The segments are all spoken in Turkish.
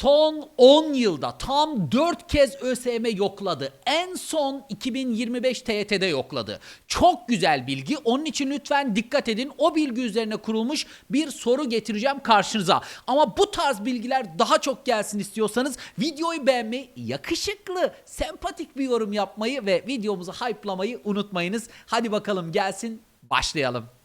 Son 10 yılda tam 4 kez ÖSYM yokladı. En son 2025 TYT'de yokladı. Çok güzel bilgi. Onun için lütfen dikkat edin. O bilgi üzerine kurulmuş bir soru getireceğim karşınıza. Ama bu tarz bilgiler daha çok gelsin istiyorsanız videoyu beğenmeyi, yakışıklı, sempatik bir yorum yapmayı ve videomuzu hype'lamayı unutmayınız. Hadi bakalım gelsin, başlayalım.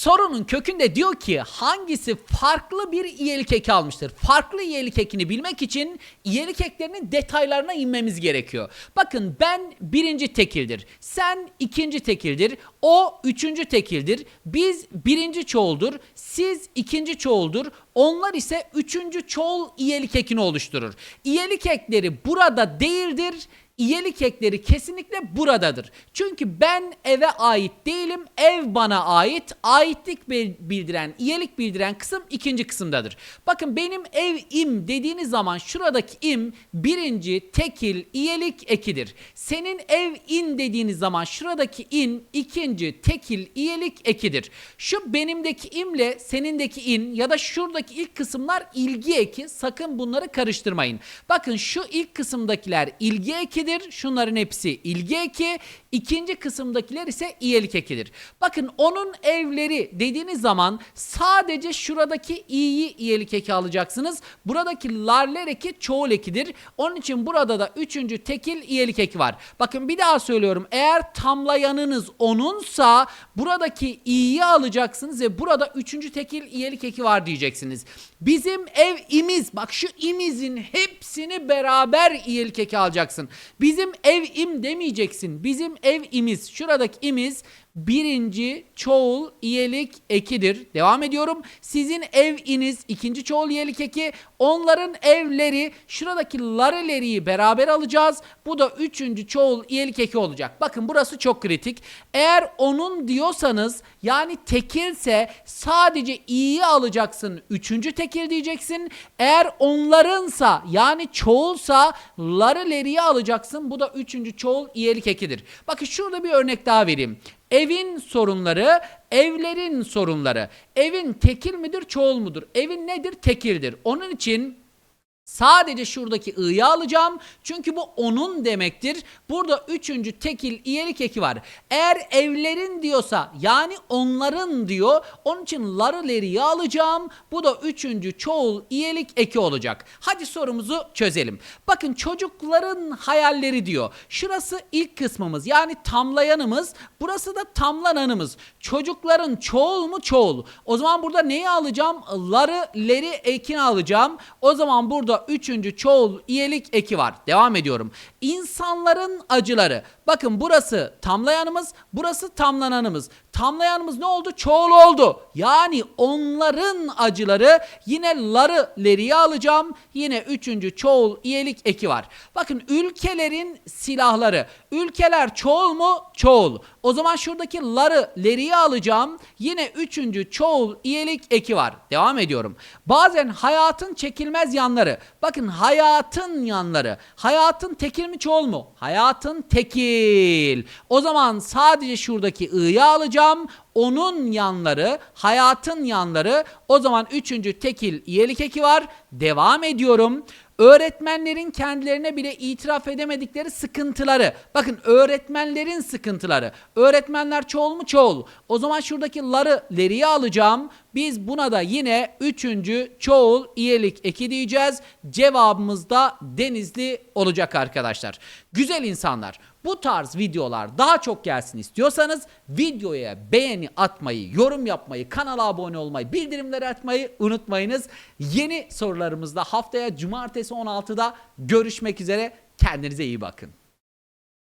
Sorunun kökünde diyor ki hangisi farklı bir iyelik eki almıştır? Farklı iyelik ekini bilmek için iyelik eklerinin detaylarına inmemiz gerekiyor. Bakın ben birinci tekildir. Sen ikinci tekildir. O üçüncü tekildir. Biz birinci çoğuldur. Siz ikinci çoğuldur. Onlar ise üçüncü çoğul iyelik ekini oluşturur. İyelik ekleri burada değildir. İyelik ekleri kesinlikle buradadır. Çünkü ben eve ait değilim, ev bana ait. Aitlik bil- bildiren, iyelik bildiren kısım ikinci kısımdadır. Bakın benim ev im dediğiniz zaman şuradaki im birinci tekil iyelik ekidir. Senin ev in dediğiniz zaman şuradaki in ikinci tekil iyelik ekidir. Şu benimdeki imle senindeki in ya da şuradaki ilk kısımlar ilgi eki. Sakın bunları karıştırmayın. Bakın şu ilk kısımdakiler ilgi ekidir. Şunların hepsi ilgi eki. İkinci kısımdakiler ise iyelik ekidir. Bakın onun evleri dediğiniz zaman sadece şuradaki i'yi iyelik eki alacaksınız. Buradaki larler eki çoğul ekidir. Onun için burada da üçüncü tekil iyelik eki var. Bakın bir daha söylüyorum. Eğer tamlayanınız onunsa buradaki i'yi alacaksınız ve burada üçüncü tekil iyelik eki var diyeceksiniz. Bizim ev imiz bak şu imizin hepsini beraber iyelik eki alacaksın. Bizim ev im demeyeceksin. Bizim ev imiz şuradaki imiz birinci çoğul iyelik ekidir. Devam ediyorum. Sizin ev iniz ikinci çoğul iyelik eki. Onların evleri şuradaki lareleriyi beraber alacağız. Bu da üçüncü çoğul iyelik eki olacak. Bakın burası çok kritik. Eğer onun diyorsanız yani tekilse sadece i'yi alacaksın. Üçüncü tekil diyeceksin. Eğer onlarınsa yani çoğulsa lareleriyi alacaksın. Bu da üçüncü çoğul iyelik ekidir. Bakın şurada bir örnek daha vereyim. Evin sorunları, evlerin sorunları. Evin tekil midir, çoğul mudur? Evin nedir? Tekildir. Onun için Sadece şuradaki i'yi alacağım. Çünkü bu onun demektir. Burada üçüncü tekil iyelik eki var. Eğer evlerin diyorsa yani onların diyor. Onun için larıleri alacağım. Bu da üçüncü çoğul iyelik eki olacak. Hadi sorumuzu çözelim. Bakın çocukların hayalleri diyor. Şurası ilk kısmımız yani tamlayanımız. Burası da tamlananımız. Çocukların çoğul mu çoğul. O zaman burada neyi alacağım? Ları, leri ekini alacağım. O zaman burada üçüncü çoğul iyelik eki var. Devam ediyorum. İnsanların acıları. Bakın burası tamlayanımız, burası tamlananımız. Tamlayanımız ne oldu? Çoğul oldu. Yani onların acıları yine ları leriye alacağım. Yine üçüncü çoğul iyelik eki var. Bakın ülkelerin silahları. Ülkeler çoğul mu? Çoğul. O zaman şuradaki ları leriye alacağım. Yine üçüncü çoğul iyelik eki var. Devam ediyorum. Bazen hayatın çekilmez yanları. Bakın hayatın yanları. Hayatın tekil mi çoğul mu? Hayatın tekil. O zaman sadece şuradaki i'yi alacağım. Onun yanları, hayatın yanları. O zaman üçüncü tekil iyelik eki var. Devam ediyorum. Öğretmenlerin kendilerine bile itiraf edemedikleri sıkıntıları. Bakın öğretmenlerin sıkıntıları. Öğretmenler çoğul mu çoğul. O zaman şuradaki ları leriye alacağım. Biz buna da yine üçüncü çoğul iyelik eki diyeceğiz. Cevabımız da denizli olacak arkadaşlar. Güzel insanlar. Bu tarz videolar daha çok gelsin istiyorsanız videoya beğeni atmayı, yorum yapmayı, kanala abone olmayı, bildirimleri atmayı unutmayınız. Yeni sorularımızda haftaya cumartesi 16'da görüşmek üzere. Kendinize iyi bakın.